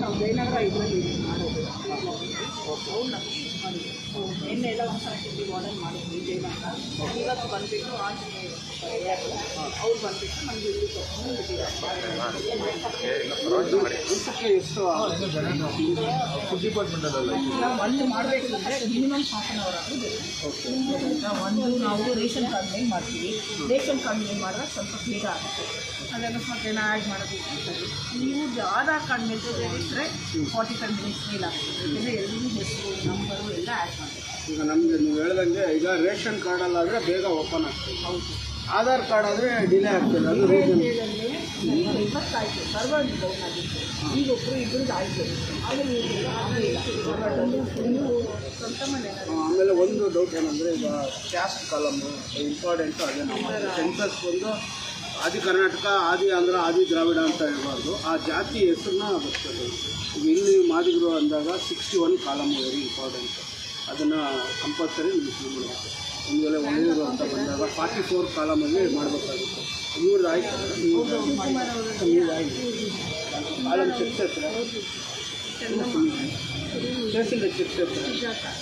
ನಾವು ಜಯನಗರ ಇದರಲ್ಲಿ ಮಾಡೋದು ಅವ್ರು ನಮಗೆ ಇದು ಮಾಡಿದ್ರು ನಿನ್ನೆ ಎಲ್ಲ ನಮಗೆ ಇಲ್ಲಿ ನಾವು ಒಂದು ಮಿನಿಮಮ್ ಹಾಫ್ ಆನ್ ಅವರ್ ನಾವು ಒಂದು ರೇಷನ್ ಕಾರ್ಡ್ ಮೇಲೆ ಮಾಡ್ತೀವಿ ರೇಷನ್ ಕಾರ್ಡ್ ಮೇಲೆ ಮಾಡಿದ್ರೆ ಸ್ವಲ್ಪ ಬೇಗ ಆಗುತ್ತೆ ಅದನ್ನು ಸ್ವಲ್ಪ ಏನೋ ಆ್ಯಡ್ ಮಾಡೋದು ನೀವು ಆಧಾರ್ ಕಾರ್ಡ್ ಮೇಲೆ ಇದ್ದರೆ ಫಾರ್ಟಿ ಫೈವ್ ಮಿನಿಟ್ಸ್ ಮೇಲೆ ಆಗುತ್ತೆ. ಯಾಕೆಂದರೆ ಎಲ್ಲರೂ ಹೆಸರು ನಂಬರು ಎಲ್ಲ ಆ್ಯಡ್ ಮಾಡಬೇಕು ಈಗ ನಮಗೆ ನೀವು ಹೇಳ್ದಂಗೆ ಈಗ ರೇಷನ್ ಕಾರ್ಡಲ್ಲಾದರೆ ಬೇಗ ಓಪನ್ ಆಗ್ತದೆ. ಹೌದು. ಆಧಾರ್ ಕಾರ್ಡ್ ಆದರೆ ಡಿಲೇ ಆಗ್ತದೆ. ಅದು ರೀಸನ್ ಇವತ್ತಾಯಿತು ಸರ್ವರ್ ಡೌನ್ ಆಗಿತ್ತು ಈಗ ಒಬ್ಬರು ಇಬ್ಬರಿಗೆ ಆಯಿತು. ಆದರೆ ಸ್ವಂತ ಮನೆ ಆಮೇಲೆ ಒಂದು ಡೌಟ್ ಏನಂದರೆ ಈಗ ಕ್ಯಾಸ್ಟ್ ಕಾಲಮ್ ಇಂಪಾರ್ಟೆಂಟು ಅದೇ ನಮ್ಮ ಸೆನ್ಸಸ್ ಒಂದು ಆದಿ ಕರ್ನಾಟಕ, ಆದಿ ಆಂಧ್ರ, ಆದಿ ದ್ರಾವಿಡ ಅಂತ ಹೇಳ್ಬಾರ್ದು. ಆ ಜಾತಿ ಹೆಸರನ್ನ ಬರ್ತದೆ ಇಲ್ಲಿ ಮಾದಿಗರು ಅಂದಾಗ sixty one column very important ಅದನ್ನು ಕಂಪಲ್ಸರಿ ನಿಮಗೆ ಒಂದು ವೇಳೆ ಒಳ್ಳೆಯವರು ಅಂತ ಬಂದಾಗ ಫಾರ್ಟಿ ಫೋರ್ ಕಾಲಮಲ್ಲಿ ಮಾಡಬೇಕಾಗುತ್ತೆ. ಇವ್ರದ್ದು ಆಯ್ತು? ನೀವು ಆಯ್ತು. ಕಾಲಮ್ ಚೆಕ್ ಹತ್ರ ಸ್ಟೇಷನ್ ಚೆಕ್ ಹತ್ರ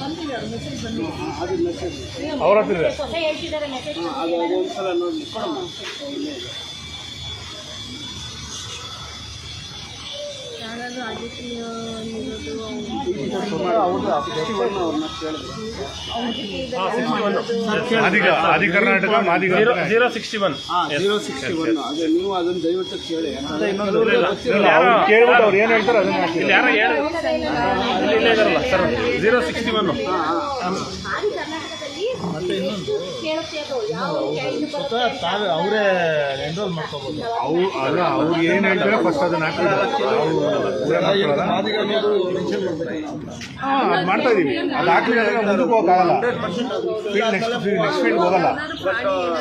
ಬಂದಿದೆ ಅವ್ರ ಮೆಸೇಜ್ ಬಂದಿದೆ ಅದು ಮೆಸೇಜ್ ಅವ್ರ ಹತ್ರ ಹೇಳ್ತಿದ್ದಾರೆ ಮೆಸೇಜ್ ಅದು ಅದು ಒಂದ್ಸಲ ನೋಡಿ ಆದಿಗ ಆದಿ Karnataka zero sixty one zero sixty one ಅದೇ ನೀವು ಅದನ್ನು ದಯವಿಟ್ಟು ಕೇಳಿ. ಕೇಳ್ಬಿಟ್ಟು ಅವ್ರು ಏನು ಹೇಳ್ತಾರೆ ಅದನ್ನ ಹಾಕಿ. ಯಾರೋ ಹೇಳಿ. ಇಲ್ಲೇ ಇದಾರಲ್ಲ ಸರ್ ಜೀರೋ ಸಿಕ್ಸ್ಟಿ ಒನ್ ಹಾಂ ಹಾಂ ಅವರೇ ಎನ್ರೋಲ್ ಮಾಡ್ಕೋಬಹುದು ಅವು ಅಲ್ಲ ಅವ್ರು ಏನು ಹೇಳ್ತಾರೆ ಫಸ್ಟ್ ಅದನ್ನ ಮಾಡ್ತಾ ಇದೀವಿ. ಅದು ಹಾಕಿದ್ರೆ ಮುಂದಕ್ಕೆ ಹೋಗಕ್ಕಾಗಲ್ಲ field next field next field ಹೋಗಲ್ಲ.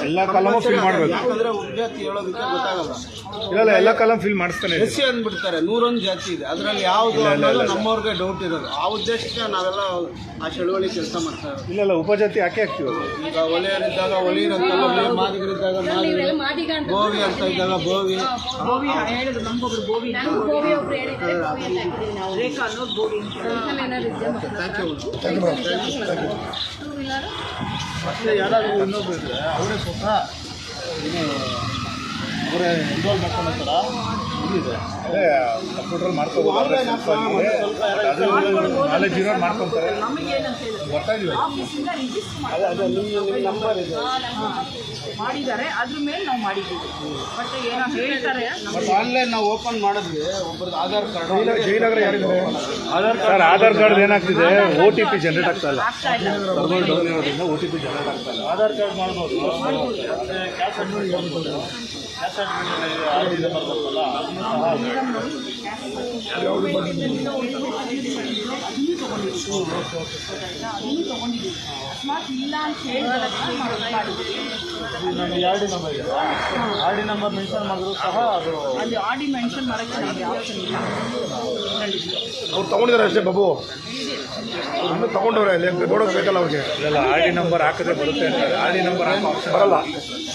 ಎಲ್ಲ ಕಾಲಮು ಫೀಲ್ ಮಾಡಬೇಕು. ಇಲ್ಲ ಇಲ್ಲ ಎಲ್ಲ ಕಾಲಮ್ ಫೀಲ್ ಮಾಡಿಸ್ತಾನೆ ಎಸ್ ಸಿ ಅಂದ್ಬಿಡ್ತಾರೆ ನೂರೊಂದು ಜಾತಿ ಇದೆ. ಅದರಲ್ಲಿ ಯಾವುದು ನಮ್ಮವ್ರಿಗೆ ಡೌಟ್ ಇರೋದು. ಆ ಉದ್ದೇಶಕ್ಕೆ ನಾವೆಲ್ಲ ಆ ಚಳುವಳಿ ಕೆಲಸ ಮಾಡ್ತಾ ಇಲ್ಲಲ್ಲ ಇಲ್ಲ ಇಲ್ಲ ಉಪಜಾತಿ ಯಾಕೆ ಈಗ ಒಲೆಯರಿದ್ದಾಗ ಮಾದಿಗರಿದ್ದಾಗ ಮಾದಿಗರು ಗೋವಿ ಅಂತ ಇದ್ದಾಗ ಗೋವಿ. ಮತ್ತೆ ಯಾರಾದರೂ ಇನ್ನೊಬ್ರು ಇದ್ರೆ ಅವರೇ ಅವರೇ ಇಲ್ಲಿದೆ ಅದೇ ಕಂಪ್ಯೂಟರ್ ಮಾಡ್ಕೋಬೋದು ನಾಲೆಜ್ ಇರೋ ಮಾಡ್ಕೊತಾರೆ ನಮಗೇನಂತ ಹೇಳಿದ್ರೆ ಬರ್ತಾ ಇದೀವಿ ಆಫೀಸಿಂದ ರಿಜಿಸ್ಟರ್ ಮಾಡಿ ಅದು ನಿಮ್ಮ ನಿಮ್ಮ ನಂಬರ್ ಇದೆ. ಮಾಡಿದ್ದಾರೆ. ಅದ್ರ ಮೇಲೆ ನಾವು ಮಾಡಿದ್ದೀವಿ. ಬಟ್ ಏನೋ ಹೇಳ್ತಾರೆ? ಬಟ್ ಆನ್ಲೈನ್ ನಾವು ಓಪನ್ ಮಾಡಿದ್ವಿ. ಒಬ್ಬರದ್ದು ಆಧಾರ್ ಕಾರ್ಡ್ ಜಯನಗರ ಯಾರಿದ್ದಾರೆ? ಆಧಾರ್ ಕಾರ್ಡ್ ಆಧಾರ್ ಕಾರ್ಡ್ ಏನಾಗ್ತಿದೆ? ಓ ಟಿ ಪಿ ಜನರೇಟ್ ಆಗ್ತಾ ಇಲ್ಲ. ಸರ್ವರ್ ಡೌನ್ ಇರೋದ್ರಿಂದ ಓ ಟಿ ಪಿ ಜನರೇಟ್ ಆಗ್ತಾ ಇಲ್ಲ. ಆಧಾರ್ ಕಾರ್ಡ್ ಮಾಡ್ಬೋದು. ಆರ್ ಡಿ ನಂಬರ್ ಇದೆ ನಂಬರ್ ಮೆನ್ಷನ್ ಮಾಡಿದ್ರು ಸಹ ಅದು ಅಲ್ಲಿ ಆರ್ಡಿ ಮೆನ್ಷನ್ ಮಾಡೋಕ್ಕೆ ಅವ್ರು ಅಷ್ಟೇ ಬಾಬು ತಗೊಂಡವ್ರೆ ಅಲ್ಲಿ ನೋಡೋಕೆ ಬೇಕಲ್ಲ ಅವ್ರಿಗೆ ಇಲ್ಲ ಆರ್ ಡಿ ನಂಬರ್ ಹಾಕಿದ್ರೆ ಬರುತ್ತೆ ಆರ್ ಡಿ ನಂಬರ್ ಬರಲ್ಲ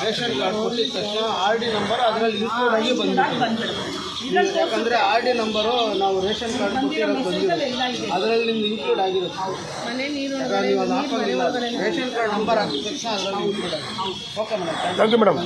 ರೇಷನ್ ಕಾರ್ಡ್ ಕೊಟ್ಟಿದ ತಕ್ಷಣ ಆರ್ ಡಿ ನಂಬರ್ ಅದರಲ್ಲಿ ಇದ್ರಲ್ಲಿ ಯಾಕಂದ್ರೆ ಆರ್ ಡಿ ನಂಬರು ನಾವು ರೇಷನ್ ಕಾರ್ಡ್ ಕೊಟ್ಟಿರೋದು ಬಂದಿದೆ. ಅದರಲ್ಲಿ ನಿಮ್ದು ಇನ್ಕ್ಲೂಡ್ ಆಗಿರುತ್ತೆ. ಮನೆ ನೀರು ಯಾಕಂದ್ರೆ ನೀವು ಅದು ಹಾಕೋದಿಲ್ಲ. ರೇಷನ್ ಕಾರ್ಡ್ ನಂಬರ್ ಹಾಕಿದ ತಕ್ಷಣ ಅದರಲ್ಲಿ ಇನ್ಕ್ಲೂಡ್ ಆಗಿದೆ okay madam thank you madam